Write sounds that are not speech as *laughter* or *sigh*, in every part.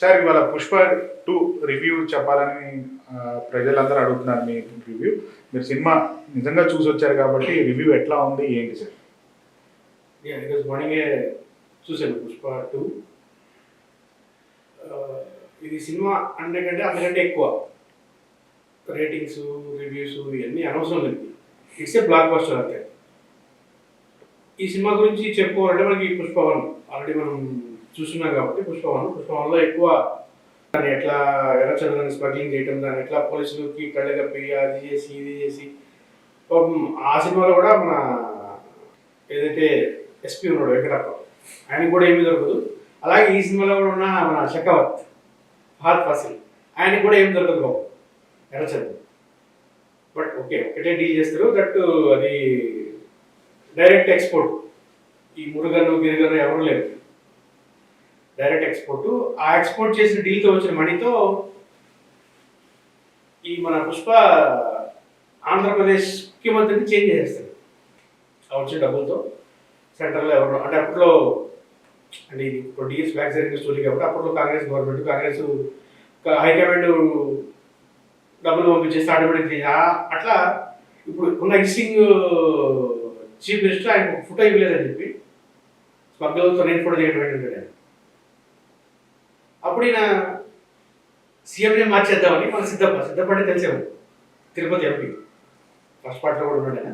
Sir ఇవాళ Pushpa two review చెప్పాలని ప్రజలందరూ అడుగుతున్నారు మీ రివ్యూ. మీరు సినిమా నిజంగా చూసి వచ్చారు కాబట్టి రివ్యూ ఎట్లా ఉంది ఏంటి సార్? ఈరోజు మార్నింగే చూశాను పుష్ప టూ. ఇది సినిమా అంతకంటే అంతకంటే ఎక్కువ. రేటింగ్స్ రివ్యూస్ ఇవన్నీ అనవసరం లేదు. ఇట్స్ ఏ బ్లాక్ బస్టర్ అంతే. ఈ సినిమా గురించి చెప్పుకోవాలంటే మనకి పుష్ప వన్. ఆల్రెడీ మనం చూస్తున్నాం కాబట్టి పుష్పవనం. పుష్పవనంలో ఎక్కువ దాన్ని ఎట్లా ఎర్రచంద్రాన్ని స్మగ్లింగ్ చేయటం దాన్ని ఎట్లా పోలీసులకి కళ్ళ కప్పి అది చేసి ఇది చేసి. పాపం ఆ సినిమాలో కూడా మన ఏదైతే ఎస్పీ ఉన్నాడు వెంకటప్ప ఆయన కూడా ఏమీ దొరకదు. అలాగే ఈ సినిమాలో కూడా ఉన్న మన షెకావత్ ఫహద్ ఫాసిల్ ఆయనకి కూడా ఏమి దొరకదు బాబు ఎర్రచంద్ర బట్ ఓకే ఒకటే డీల్ చేస్తారు. దట్ అది డైరెక్ట్ ఎక్స్పోర్ట్. ఈ మురుగను గిరిగను ఎవరు లేరు. Direct export. ఆ ఎక్స్పోర్ట్ చేసిన డీల్తో వచ్చిన మనీతో ఈ మన పుష్ప ఆంధ్రప్రదేశ్ ముఖ్యమంత్రిని చేంజ్ చేసేస్తారు ఆ వచ్చిన డబ్బులతో సెంటర్లో ఎవరు అంటే అప్పట్లో అంటే ఇది ఇప్పుడు ఇయర్స్ బ్యాక్ జరిగిన స్టోరీ కాబట్టి అప్పట్లో కాంగ్రెస్ గవర్నమెంట్ కాంగ్రెస్ హైకమాండ్ డబ్బులు పంపించేసి ఆటోమేటిక్ చేసి అట్లా ఇప్పుడు ఉన్న ఎగ్జిస్టింగ్ చీఫ్ మినిస్టర్ ఆయన ఫోటో ఇవ్వలేదని చెప్పి స్మగ్లర్తో నేను ఫోటో చేయడం ఏంటంటే అప్పుడు ఈయన సీఎంనే మార్చేద్దామని మన సిద్ధప్ప సిద్ధపడి తెలిసాము తిరుపతి ఎంపీ ఫస్ట్ పార్ట్లో కూడా ఉన్నాడు ఆయన.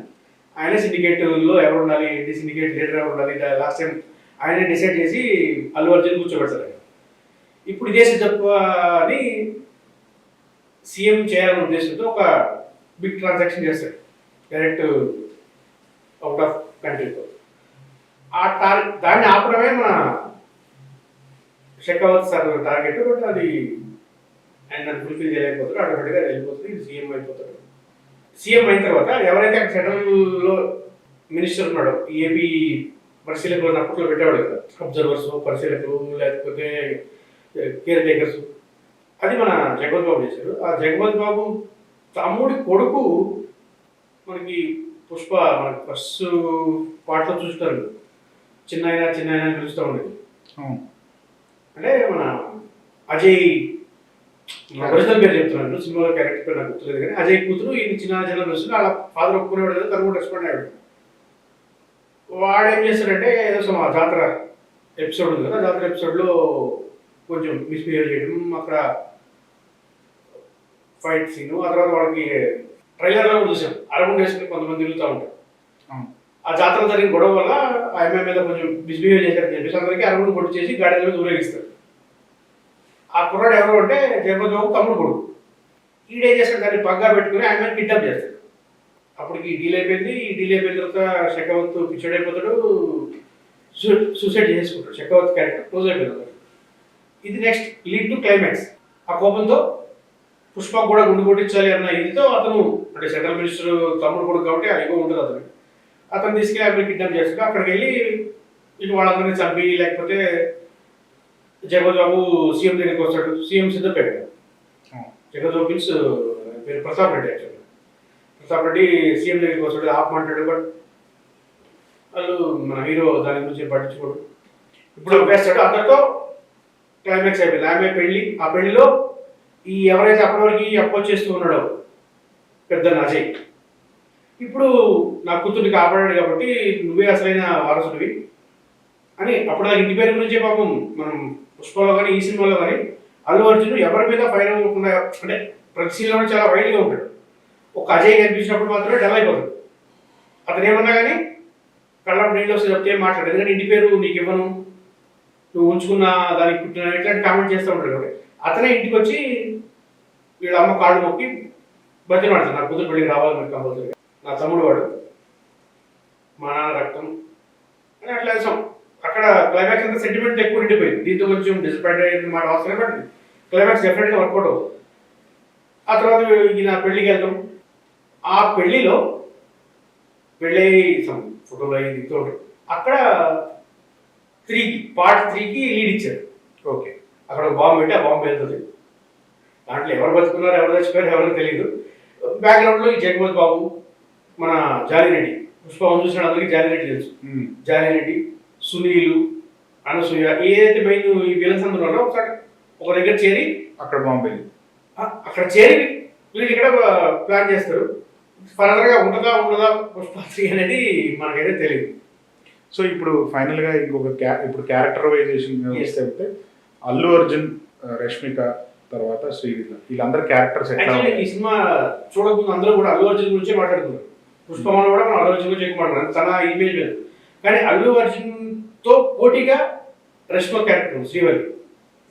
ఆయన సిండికేట్లో ఎవరు ఉండాలి ఏంటి సిండికేట్ లీడర్ ఎవరు ఉండాలి లాస్ట్ టైం ఆయన డిసైడ్ చేసి అల్లు అర్జున్ కూర్చోబెడతారు ఇప్పుడు ఇదే సిద్ధప్ప అని సీఎం చేయాలనే ఉద్దేశంతో ఒక బిగ్ ట్రాన్సాక్షన్ చేస్తాడు. డైరెక్ట్ అవుట్ ఆఫ్ కంట్రీతో ఆ టార్ దాన్ని ఆపడమే మన షెకావత్ సార్ టార్గెట్ బట్ అది ఆయన దాన్ని ఫుల్ఫిల్ చేయలేకపోతారు ఆటోమేటిక్గా వెళ్ళిపోతుంది. సీఎం అయిపోతాడు. సీఎం అయిన తర్వాత ఎవరైతే సెంట్రల్లో మినిస్టర్ ఉన్నాడో ఏపీ పరిశీలకులు అప్పట్లో పెట్టేవాడు కదా అబ్జర్వర్స్ పరిశీలకులు లేకపోతే కేర్ టేకర్స్ అది మన జగవత్ బాబు చేశారు ఆ జగవత్ బాబు తమ్ముడి కొడుకు మనకి పుష్ప మనకి ఫస్ట్ పాటలో చూస్తారు. చిన్న అయినా చిన్న అయినా పిలుస్తూ ఉండేది. అంటే మన అజయ్ ఒరిజినల్ పేరు చెప్తున్నాను సినిమాలో క్యారెక్టర్ పేరు నాకు గుర్తులేదు కానీ అజయ్ కూతురు ఈయన చిన్న చిన్న వస్తుంది అలా ఫాదర్ ఒప్పుకునేవాడు కదా తను కూడా రెస్పాండ్ అయ్యాడు. వాడు ఏం చేస్తాడంటే ఏదో some జాతర ఎపిసోడ్ ఉంది కదా జాతర ఎపిసోడ్లో కొంచెం మిస్బిహేవ్ చేయడం అక్కడ ఫైట్ సీను ఆ తర్వాత వాళ్ళకి ట్రైలర్లో కూడా చూసాం. అరగుండ వేసుకుని కొంతమంది తిరుగుతూ ఉంటారు. ఆ జాతర జరిగిన గొడవ వల్ల ఆ అమ్మాయి మీద కొంచెం మిస్బిహేవ్ చేశారని చెప్పేసి అందరికీ అరగుండు కొట్టు చేసి గాడి మీద ఊరేగిస్తారు. ఆ కుర్రాడు ఎవరు అంటే జగన్ బాబు తమ్ముడు కొడుకు. ఈడేం చేస్తాడు? దాన్ని పగ్గా పెట్టుకుని ఆమె కిడ్నాప్ చేస్తాడు. అప్పటికి డీల్ అయిపోయింది. ఈ డీల్ అయిపోయిన తర్వాత శకవంత్ పిచ్చోడ్ అయిపోతాడు. సూసైడ్ చేసుకుంటాడు శకవంత్ క్యారెక్టర్ క్లోజ్ అయిపోతాడు ఇది నెక్స్ట్ లీడ్ టు క్లైమాక్స్ ఆ కోపంతో పుష్ప కూడా గుండు కొట్టించాలి అన్న ఇదితో అతను అంటే సెంట్రల్ మినిస్టర్ తమ్ముడు కొడుకు కాబట్టి ఆ ఎక్కువ ఉంటుంది అతను తీసుకెళ్ళి అక్కడ కిడ్నాప్ చేస్తాడు అక్కడికి వెళ్ళి ఇక వాళ్ళందరినీ చంపి లేకపోతే జగన్ బాబు సీఎం దగ్గరికి వస్తాడు. సీఎం సిద్ధపేట. అవును. జగన్ బాబు మీన్స్ పేరు ప్రతాప్ రెడ్డి యాక్చువల్లీ ప్రతాప్ రెడ్డి సీఎం దగ్గరికి వస్తాడు. ఆపమంటాడు బట్ వాళ్ళు మన హీరో దాని గురించి పట్టించుకోడు. ఇప్పుడు వేస్తాడు అందరితో క్లైమాక్స్ అయిపోయింది. ఆమె పెళ్ళి ఆ పెళ్ళిలో ఈ ఎవరైతే అప్పటివరకు అపోజ్ చేస్తూ ఉన్నాడో పెద్ద అజయ్ ఇప్పుడు నా కూతుర్ని కాపాడాడు కాబట్టి నువ్వే అసలైన వారసుడివి. అని అప్పుడు ఆ ఇంటి పేరు గురించే పాపం మనం పుష్పలో కానీ ఈ సినిమాలో కానీ అల్లు అర్జున్ ఎవరి మీద ఫైర్ అవ్వకుండా అంటే ప్రతి సీన్లో చాలా వైల్డ్గా ఉంటాడు. ఒక అజయ్ కనిపించినప్పుడు మాత్రమే డల్ అయిపోతాడు. అతను ఏమన్నా కానీ కళ్ళప్పుడు నీళ్ళు వస్తే చెప్తే మాట్లాడు ఎందుకంటే ఇంటి పేరు నీకు ఇవ్వను. నువ్వు ఉంచుకున్న దానికి పుట్టిన ఇట్లాంటి కామెంట్ చేస్తూ ఉంటాడు కాబట్టి. అతనే ఇంటికి వచ్చి వీళ్ళ అమ్మ కాళ్ళు మొక్కి బతిమాడుతుంది నా కూతురు పెళ్ళికి రావాలి మీరు కంపల్సరీగా. నా తమ్ముడు వాడు. మా నాన్న రక్తం. అని అట్లా వేసాం. అక్కడ క్లైమాక్స్ అంతా సెంటిమెంట్ ఎక్కువ ఉండిపోయింది. దీంతో కొంచెం డిసప్పాయింట్ అయిన మాట అవసరం బట్ క్లైమాక్స్ డెఫినెట్గా వర్కౌట్ అవుతుంది. ఆ తర్వాత ఈయన పెళ్ళికి వెళ్తాం. ఆ పెళ్ళిలో పెళ్ళి ఫోటోలు అయ్యి దిగుతూ ఉంటారు అక్కడ త్రీకి పార్ట్ త్రీకి లీడ్ ఇచ్చారు. ఓకే. అక్కడ ఒక బాంబు పెట్టి ఆ బాంబు వెళ్తుంది దాంట్లో ఎవరు బతుకున్నారు ఎవరు చచ్చిపోయారు ఎవరికి తెలియదు బ్యాక్గ్రౌండ్లో ఈ జగపతి బాబు మన జాలిరెడ్డి. పుష్పం చూసిన అందరికీ జాలిరెడ్డి తెలుసు. జాలిరెడ్డి సునీలు అనసూయ ఏదైతే మెయిన్ ఈ విలన్స్ అందరూ ఉన్నారో ఒకసారి ఒక దగ్గర చేరి అక్కడ బాంబేది ఆ, అక్కడ చేరి వీళ్ళు ఇక్కడ ప్లాన్ చేస్తారు. ఫర్దర్గా ఉంటుందా ఉండదా పుష్ప త్రీ అనేది మనకైతే తెలియదు సో ఇప్పుడు ఫైనల్గా ఇంకొక క్యా ఇప్పుడు క్యారెక్టరైజేషన్ Yes. వస్తే అల్లు అర్జున్ రష్మిక తర్వాత శ్రీలీల వీళ్ళందరూ క్యారెక్టర్స్ ఈ? సినిమా చూడకుండా అందరూ కూడా అల్లు అర్జున్ గురించే మాట్లాడుతున్నారు. పుష్పమాల కూడా మనం అల్లు అర్జున్ గురించి ఎక్కువ తన ఇమేజ్ లేదు కానీ అల్లు అర్జున్తో పోటీగా రష్మ క్యారెక్టర్ శ్రీవల్లి.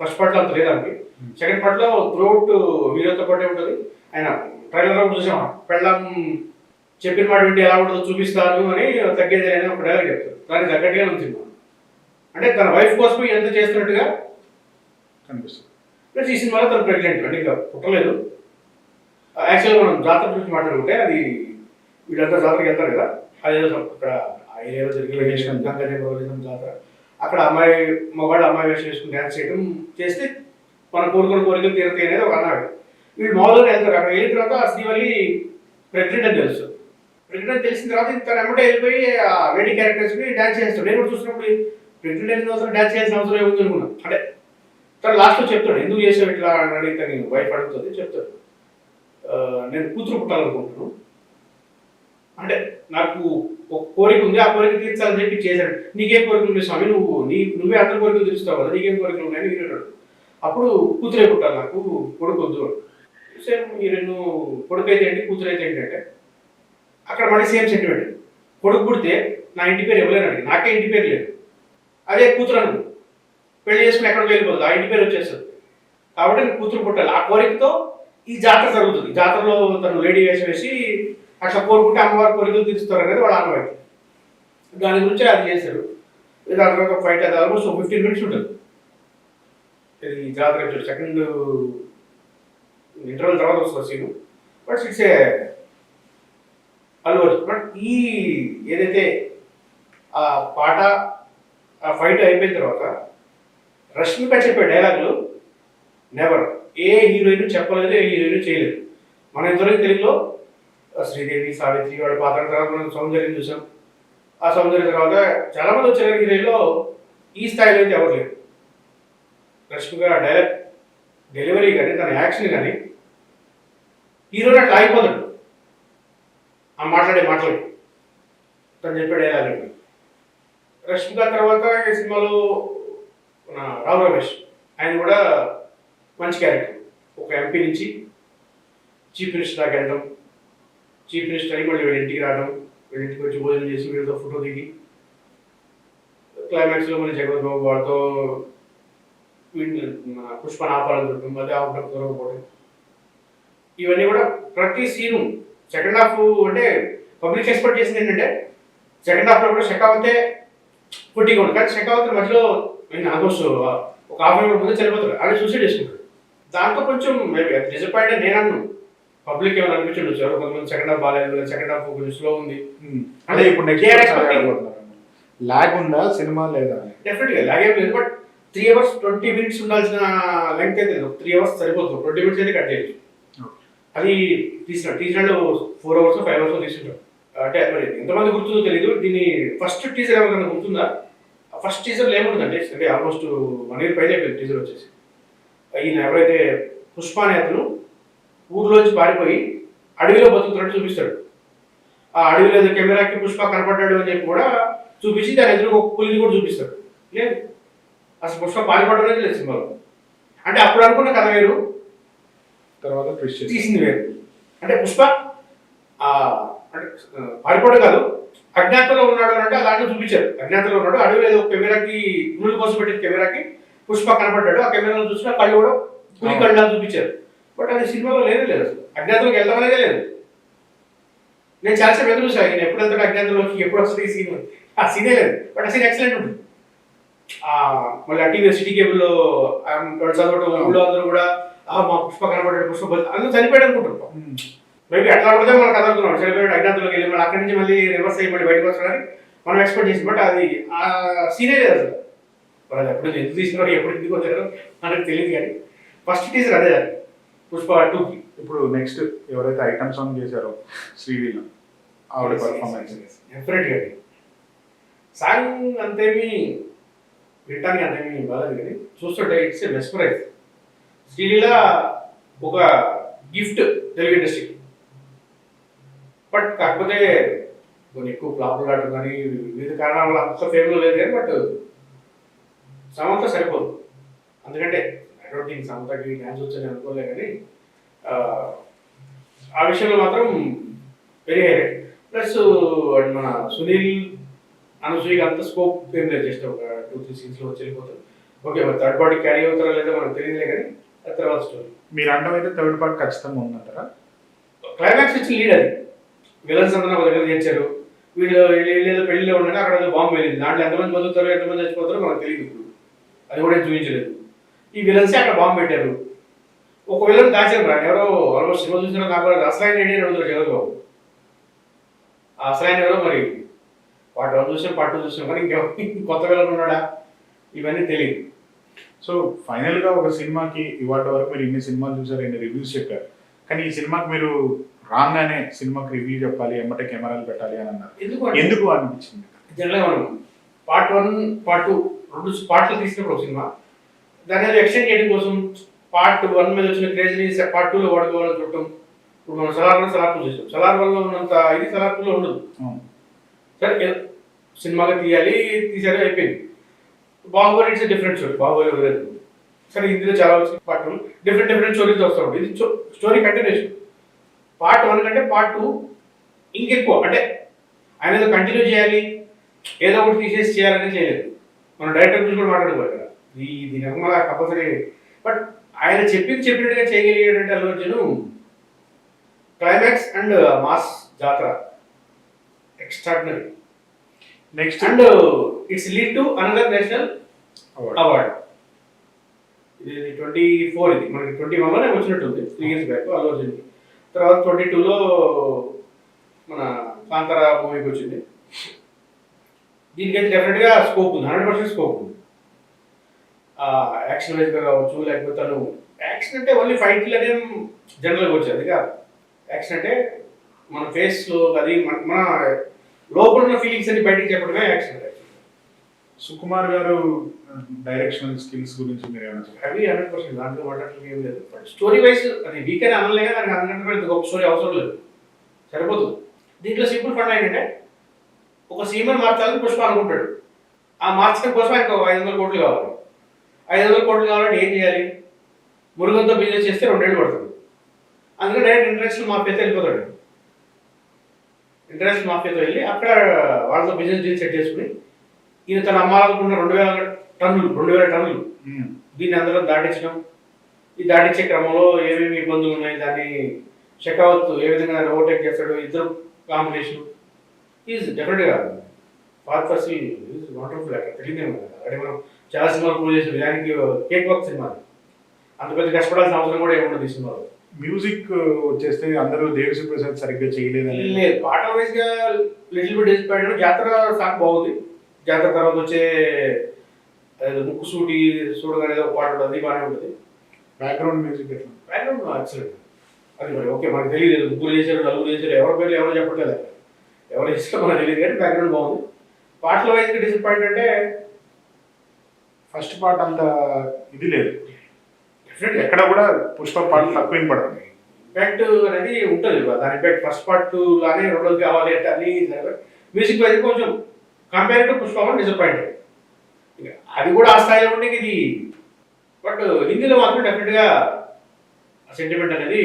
ఫస్ట్ పార్ట్లో అంత లేదండి సెకండ్ పార్ట్లో త్రూఅవుట్ హీరోతో పాటే ఉంటుంది. ఆయన ట్రైలర్లో చూసాం పెళ్ళం చెప్పిన మాట వింటే ఎలా ఉంటుందో చూపిస్తాను అని తగ్గేది అని ఒక డైలాగ్ చెప్తారు. దానికి తగ్గట్టుగా ఉంది సినిమా. అంటే తన వైఫ్ కోసం ఎంత చేస్తున్నట్టుగా కనిపిస్తుంది. ప్లస్ ఈ సినిమాలో తను ప్రెగ్నెంట్ అంటే ఇంకా పుట్టలేదు. యాక్చువల్గా మనం జాతర గురించి మాట్లాడుకుంటే అది వీళ్ళంతా జాతరకి వెళ్తారు కదా? అదేదో అక్కడ ఆ ఏరియాలో జరిగే. గంగాదేవ జాతర. అక్కడ అమ్మాయి మగవాళ్ళు అమ్మాయి వేషం వేసుకుని డ్యాన్స్ చేయడం చేస్తే మన కోరుకున్న కోరికలు తీరుతాయి అనేది ఒక అన్నాడు. వీళ్ళు మామూలుగా వెళ్తారు. అక్కడ వెళ్ళిన తర్వాత ఆ శ్రీవల్లి ప్రెగ్నెంట్ అని తెలుసు. ప్రెగ్నెంట్ తెలిసిన తర్వాత తను ఎమ్మటే వెళ్ళిపోయి ఆ లేడీ క్యారెక్టర్స్ని డాన్స్ చేస్తాడు. నేను కూడా చూసినప్పుడు ప్రెగ్నెంట్ అయిన అవసరం డాన్స్ చేయాల్సిన అవసరం ఏముంది అనుకున్నా. అంటే తను లాస్ట్లో చెప్తాడు ఎందుకు చేసావు ఇట్లా? అని అడిగితే నేను వైఫ్ అడుగుతుంది చెప్తాడు. "ఆ, నేను కూతురు పుట్టాలనుకుంటున్నాను. అంటే నాకు ఒక కోరిక ఉంది ఆ కోరిక తీర్చాలని చెప్పి చేశాడు. నీకేం కోరికలు ఉన్నాయి స్వామి నువ్వు నీ నువ్వే అందరి కోరికలు తీరుస్తావు కదా నీకేం కోరికలు ఉన్నాయని హీరోడు అప్పుడు కూతురే పుట్టాలి నాకు కొడుకు వద్దు సేమ్ నేను కొడుకు అయితే ఏంటి కూతురు అయితే ఏంటంటే అక్కడ మళ్ళీ సేమ్ సెంటిమెంట్ కొడుకు పుడితే నా ఇంటి పేరు ఇవ్వలేను అడిగి నాకే ఇంటి పేరు లేదు. అదే కూతురు అను పెళ్ళి చేసుకుని ఎక్కడికి వెళ్ళిపోతుంది ఆ ఇంటి పేరు వచ్చేస్తుంది. కాబట్టి కూతురు పుట్టాలి. ఆ కోరికతో ఈ జాతర జరుగుతుంది. జాతరలో తను లేడీ వేసి వేసి అట్లా కోరుకుంటే అమ్మవారి కోరికలు తీరుస్తారు అనేది వాళ్ళ ఆనవాయితీ. దాని గురించి అది చేశారు. దాని తర్వాత ఫైట్ అది ఆల్మోస్ట్ ఫిఫ్టీన్ మినిట్స్ ఉంటుంది. ఇది జాతర సెకండ్ ఇంటర్వల్ తర్వాత వస్తుంది scene. But it's a Allu but ఈ ఏదైతే ఆ పాట ఆ ఫైట్ అయిపోయిన తర్వాత రష్మిక చెప్పే డైలాగులు నెవర్ ఏ హీరోయిన్ చెప్పలేదు ఏ హీరోయిన్ చేయలేదు. మన ఇంతవరకు తెలుగులో శ్రీదేవి సావిత్రి వాళ్ళ పాత్ర తర్వాత మనం సౌందర్యం చూసాం. ఆ సౌందర్యం తర్వాత చాలా మంది వచ్చారు హీరోయిన్లో ఈ స్థాయిలో అయితే ఎవరు లేరు. రష్మిక డైలాగ్ డెలివరీ కానీ తన యాక్షన్ కానీ హీరోని అట్లా ఆగిపోతాడు. ఆ మాట్లాడే మాటలు తను చెప్పే డైలాగ్ రష్మిక తర్వాత ఈ సినిమాలో మన రావు రమేష్ ఆయన కూడా మంచి క్యారెక్టర్ ఒక ఎంపీ నుంచి చీఫ్ మినిస్టర్ దాకా వెళ్ళడం. చీఫ్ మినిస్టర్ అయ్యి మళ్ళీ వీళ్ళ ఇంటికి రావడం వీళ్ళ ఇంటికి వచ్చి భోజనం చేసి వీళ్ళతో ఫోటో దిగి క్లైమాక్స్లో మళ్ళీ జగన్ బాబు వాళ్ళతో వీడిని మన పుష్పని ఆపాలని మళ్ళీ ఆపడం దొరకపోవడం. ఇవన్నీ కూడా ప్రతి సీను సెకండ్ హాఫ్ అంటే పబ్లిక్ ఎక్స్పెక్ట్ చేసింది ఏంటంటే సెకండ్ హాఫ్లో కూడా షెకావతే పుట్టిగా ఉంది కానీ షెకావత్ మధ్యలో ఆల్మోస్ట్ ఒక హాఫ్ అన్ అవర్ ముందు చనిపోతాడు ఆయన సూసైడ్ చేసుకుంటాడు దాంతో కొంచెం మేబీ డిసప్పాయింట్ నేను అన్నాను పబ్లిక్ ఏమైనా అనిపించండి సార్? కొంతమంది సెకండ్ హాఫ్ బాగాలేదు సెకండ్ హాఫ్ కొంచెం స్లో ఉంది. అదే ఇప్పుడు నెక్స్ట్ లాగ్ ఉందా సినిమా లేదా? డెఫినెట్గా లాగే లేదు but three hours twenty minutes ఉండాల్సిన లెంగ్త్ అయితే లేదు. త్రీ అవర్స్ సరిపోతుంది ట్వంటీ మినిట్స్ అయితే కట్ చేయొచ్చు. అది తీసిన తీసినట్టు ఫోర్ అవర్స్ ఫైవ్ అవర్స్ తీసుకుంటాం అంటే మరి ఎంతమంది గుర్తుందో తెలియదు దీన్ని ఫస్ట్ టీజర్ ఏమైనా గుర్తుందా? ఫస్ట్ టీజర్ ఏముంటుందంటే అంటే ఆల్మోస్ట్ వన్ ఇయర్ పైన టీజర్ వచ్చేసి. ఈయన ఎవరైతే పుష్ప అనే అతను ఊర్లోంచి పారిపోయి అడవిలో బతుకుతున్నట్టు చూపిస్తాడు. ఆ అడవిలో ఏదో కెమెరాకి పుష్ప కనపడ్డాడు అని చెప్పి కూడా చూపించి దాని ఎదురు ఒక పులిని కూడా చూపిస్తాడు. లేదు. అసలు పుష్ప పారిపడడం అనేది లేదు సినిమాలో అంటే అప్పుడు అనుకున్న కథ వేరు. తర్వాత తీసింది వేరు. అంటే పుష్ప ఆ, అంటే పారిపోవడం కాదు. అజ్ఞాతలో ఉన్నాడు అని అంటే అలాంటి చూపించారు. అజ్ఞాతలో ఉన్నాడు. అడవిలో ఏదో కెమెరాకి పులుల కోసం పెట్టిన కెమెరాకి పుష్ప కనపడ్డాడు. ఆ కెమెరాలో చూసిన కళ్ళు కూడా పులి కళ్ళ చూపించారు. బట్ అది సినిమాలో లేనే లేదు అసలు. అజ్ఞాతంలోకి వెళ్ళడం అనేది లేదు. నేను చాలాసేపు ఎదురు చూసాను నేను ఎప్పుడు వెళ్తాడు అజ్ఞాతంలోకి ఎప్పుడు వస్తుంది ఈ సీన్ ఆ సీనే లేదు. బట్ ఆ సీన్ ఎక్సలెంట్ ఉంటుంది మళ్ళీ టీవీ సిటీ కేబుల్లో చదవడం ఊళ్ళో అందరూ కూడా ఆ, మా పుష్ప కనపడ్డాడు పుష్ప బలి-" అందరూ చనిపోయాడు అనుకుంటారు. ఉమ్. మేబీ అట్లా ఉంటే మనం అనుకున్నాం. చనిపోయాడు అజ్ఞాతంలోకి వెళ్ళి మళ్ళీ అక్కడి నుంచి మళ్ళీ రివర్స్ అయ్యి మళ్ళీ బయటకు వస్తాడని మనం ఎక్స్పెక్ట్ చేసి బట్ అది ఆ సీనే లేదు అసలు. అది ఎప్పుడు ఎందుకు తీసుకున్నాడు ఎప్పుడు ఎందుకు వచ్చాడో మనకు తెలియదు కానీ ఫస్ట్ అదే అది. పుష్ప టూకి ఇప్పుడు నెక్స్ట్ ఎవరైతే ఐటమ్ సాంగ్ చేశారో శ్రీలీల ఆవిడ పర్ఫార్మెన్స్ డెఫినెట్గా సాంగ్ అంతేమి వినటానికి అంతేమి బాగాలేదు కానీ చూస్తుంటే ఇట్స్ ఏ మెస్పరైజ్ శ్రీలీల ఒక గిఫ్ట్ తెలుగు ఇండస్ట్రీకి బట్ కాకపోతే కొన్ని ఎక్కువ ఫ్లాపులు ఆడటం కానీ వివిధ కారణాల వల్ల అంత ఫేమ్లో లేదు కానీ బట్ సమంత సరిపోదు. అందుకంటే థింక్ సమంతకి డ్యాన్స్ వచ్చని అనుకోలే కానీ ఆ, విషయంలో మాత్రం వెరీ హై ప్లస్ మన సునీల్ అనసూయకి అంత స్కోప్ ఏం లేదు జస్ట్ ఒక టూ త్రీ సీన్స్లో వచ్చి వెళ్ళిపోతారు ఓకే మరి థర్డ్ పార్టీ క్యారీ అవుతారా లేదా మనకు తెలియదులే కానీ అది తర్వాత స్టోరీ. మీరు అంటాం అయితే థర్డ్ పార్ట్ ఖచ్చితంగా ఉందంటారా? క్లైమాక్స్ ఇచ్చి లీడ్ అది. విలన్స్ అందరూ ఒక దగ్గర చేర్చారు. వీళ్ళు వీళ్ళు ఏదో పెళ్ళిలో ఉండగా అక్కడ బాంబు వెళ్ళింది దాంట్లో ఎంతమంది బతుకుతారో ఎంతమంది చచ్చిపోతారో మనకు తెలియదు ఇప్పుడు. అది కూడా చూపించలేదు. ఈ విలన్సే అక్కడ బాంబు పెట్టారు. ఒక విలన్ దాచారు రా. ఎవరో ఆల్మోస్ట్ సినిమా చూసిన నాకు అసలైన ఐడియా అడుగుతారు జగద్బాబు ఆ అసలైన ఎవరో మరి. పార్ట్ వన్ చూసాం పార్ట్ టూ చూసాం కానీ ఇంకెవరు *laughs* కొత్త విలన్ ఉన్నాడా? ఇవన్నీ తెలియదు. సో ఫైనల్గా ఒక సినిమాకి ఇవాటి వరకు మీరు ఇన్ని సినిమాలు చూసారు ఇన్ని రివ్యూస్ చెప్పారు. కానీ ఈ సినిమాకి మీరు రాగానే సినిమాకి రివ్యూ చెప్పాలి ఎమ్మటే కెమెరాలు పెట్టాలి అని అన్నారు. ఎందుకు ఎందుకు అనిపించింది? జనరల్గా మనం పార్ట్ వన్ పార్ట్ టూ రెండు పార్ట్లు తీసినప్పుడు ఒక సినిమా. దాని మీద ఎక్స్టెండ్ చేయడం కోసం పార్ట్ వన్ మీద వచ్చిన క్రేజ్ని పార్ట్ టూలో వాడుకోవాలని చూడటం. ఇప్పుడు మనం సలార్ వన్ సలార్ టూ చేసాం. సలార్ వన్లో ఉన్నంత ఇది సలార్ టూలో ఉండదు. సరే సినిమాగా తీయాలి తీసారు అయిపోయింది. Baahubali it's different story Baahubali వదిలేదు సరే ఇందులో చాలా వచ్చిన పార్ట్ డిఫరెంట్ డిఫరెంట్ స్టోరీస్ వస్తూ ఉంటాయి. ఇది స్టోరీ కంటిన్యూషన్ పార్ట్ వన్ కంటే పార్ట్ టూ ఇంకెక్కువ. అంటే ఆయన ఏదో కంటిన్యూ చేయాలి ఏదో ఒకటి తీసేసి చేయాలని చేయలేదు. మనం డైరెక్టర్ గురించి కూడా మాట్లాడుకోవాలి కదా. ఈ దీని వెనకాల కంపల్సరీ బట్ ఆయన చెప్పింది చెప్పినట్టుగా చేయగలిగేటంటే Allu Arjun. Climax and mass జాతర extraordinary next and it's lead to another national award ఇది ట్వంటీ ఫోర్ ఇది. మనకి ట్వంటీ వన్లోనే వచ్చినట్టుంది. త్రీ ఇయర్స్ బ్యాక్ అల్లు అర్జున్కి. తర్వాత ట్వంటీ టూలో మన కాంతారా మూవీకి వచ్చింది. దీనికైతే డెఫినెట్గా స్కోప్ ఉంది. హండ్రెడ్ పర్సెంట్ స్కోప్ ఉంది. యాక్షన్ వైజ్గా కావచ్చు లేకపోతే తను యాక్షన్ అంటే ఓన్లీ ఫైట్లు అనేం జనరల్గా వచ్చేది కాదు. యాక్షన్ అంటే మన ఫేస్లో అది మన మన లోపల ఉన్న ఫీలింగ్స్ అన్ని బయటికి చెప్పడమే యాక్షన్ సుకుమార్ గారు డైరెక్షనల్ స్కిల్స్ గురించి మీరు ఏమైనా చెప్పారు అవి హండ్రెడ్ పర్సెంట్ దాంట్లో మాట్లాడటం ఏం లేదు. బట్ స్టోరీ వైజ్ అది వీక్ అని అనలే కానీ దానికి అందుకంటే గొప్ప స్టోరీ అవసరం లేదు. సరిపోతుంది. దీంట్లో సింపుల్ ఫండ్ ఏంటంటే ఒక సీమని మార్చాలని పుష్ప అనుకుంటాడు. ఆ మార్చడం కోసం ఆయనకు ఐదు వందల కోట్లు కావాలి. ఐదు వందల కోట్లు కావాలంటే ఏం చేయాలి? మురుగంతో బిజినెస్ చేస్తే రెండేళ్ళు పడుతుంది. అందుకని డైరెక్ట్ ఇంటర్నేషనల్ మాఫియాతో వెళ్ళిపోతాడు. ఇంటర్నేషనల్ మాఫియాతో వెళ్ళి అక్కడ వాళ్ళతో బిజినెస్ డీల్ సెట్ చేసుకుని ఈయన తను అమ్మాలనుకున్న రెండు వేల టన్నులు రెండు వేల టన్నులు. దీన్ని అందరూ దాటించడం. ఈ దాటించే క్రమంలో ఏమేమి ఇబ్బందులు ఉన్నాయి? దాన్ని షెకావత్ ఏ విధంగా ఓవర్టేక్ చేస్తాడు? ఇద్దరు కాంబినేషన్ ఈజ్ డెఫినెట్గా far person is wonderful actor తెలియదేమో అంటే మనం చాలా సినిమాలు ప్రూవ్ చేసిన దానికి కేక్ వర్క్ సినిమా అంత పెద్ద కష్టపడాల్సిన అవసరం కూడా ఏముండదు ఈ సినిమాలో. మ్యూజిక్ వచ్చేస్తే అందరూ దేవిశ్రీ ప్రసాద్ సరిగ్గా చేయలేదని. లేదు పాట వైజ్గా little bit disappoint Jathara song బాగుంది. జాతర తర్వాత వచ్చే ముక్కు సూటి చూడగానే ఏదో ఒక పాట ఉంటుంది అది బాగానే ఉంటుంది. బ్యాక్గ్రౌండ్ మ్యూజిక్ ఎట్లా? బ్యాక్గ్రౌండ్ ఎక్సలెంట్ అది మరి ఓకే మనకు తెలియదు. ముగ్గురు చేశారు నలుగురు చేశారు. ఎవరి పేర్లు ఎవరో చెప్పట్లేదు. ఎవరు చేసారో మనకు తెలియదు కానీ బ్యాక్గ్రౌండ్ బాగుంది. పాటల వైజ్గా డిసప్పాయింట్ అంటే ఫస్ట్ పార్ట్ అంత ఇది లేదు. ఎక్కడ కూడా పుష్ప పాటలు తక్కువ వినపడుతుంది ఇంపాక్ట్ అనేది ఉంటుంది దాని ఇంపాక్ట్ ఫస్ట్ పార్ట్ లానే రెండోది కావాలి అంటే అది మ్యూజిక్ వైజ్ కొంచెం కంపేర్ టు పుష్ప డిసప్పాయింట్ అది కూడా ఆ స్థాయిలో ఉంటే ఇది బట్ హిందీలో మాత్రం డెఫినెట్గా సెంటిమెంట్ అనేది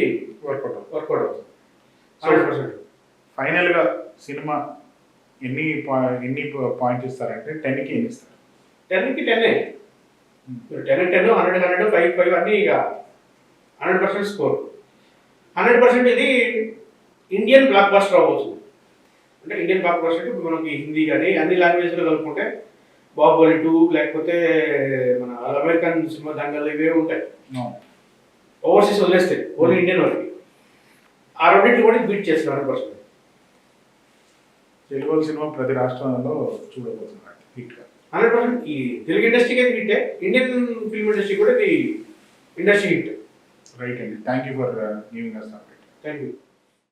వర్కౌట్ వర్కౌట్ అవుతుంది. హండ్రెడ్ పర్సెంట్ ఫైనల్గా సినిమా ఎన్ని ఎన్ని పాయింట్స్ ఇస్తారంటే టెన్కి ఎన్ని ఇస్తారు? టెన్కి టెన్నే ten ten hundred hundred five five అన్నీ ఇక hundred percent score. Hundred percent ఇది ఇండియన్ బ్లాక్ బస్టర్ అవ్వచ్చు. అంటే ఇండియన్ బ్లాక్ బస్టర్ ఇప్పుడు మనకి హిందీ కానీ అన్ని లాంగ్వేజ్లో కలుపుకుంటే బాహుబలి టూ లేకపోతే మన అమెరికన్ సినిమా దంగల్ ఇవే ఉంటాయి. ఓవర్సీస్ వదిలేస్తే ఓన్లీ ఇండియన్ వరకు ఆ రెండింటి కూడా బీట్ చేస్తారు హండ్రెడ్ పర్సెంట్. తెలుగు సినిమా ప్రతి రాష్ట్రంలో చూడబోతున్నారు హిట్గా. హండ్రెడ్ పర్సెంట్ ఈ తెలుగు ఇండస్ట్రీకి అయితే హిట్టే ఇండియన్ ఫిల్మ్ ఇండస్ట్రీ కూడా ఇది ఇండస్ట్రీ హిట్. రైట్ అండి. Thank you for giving us update thank you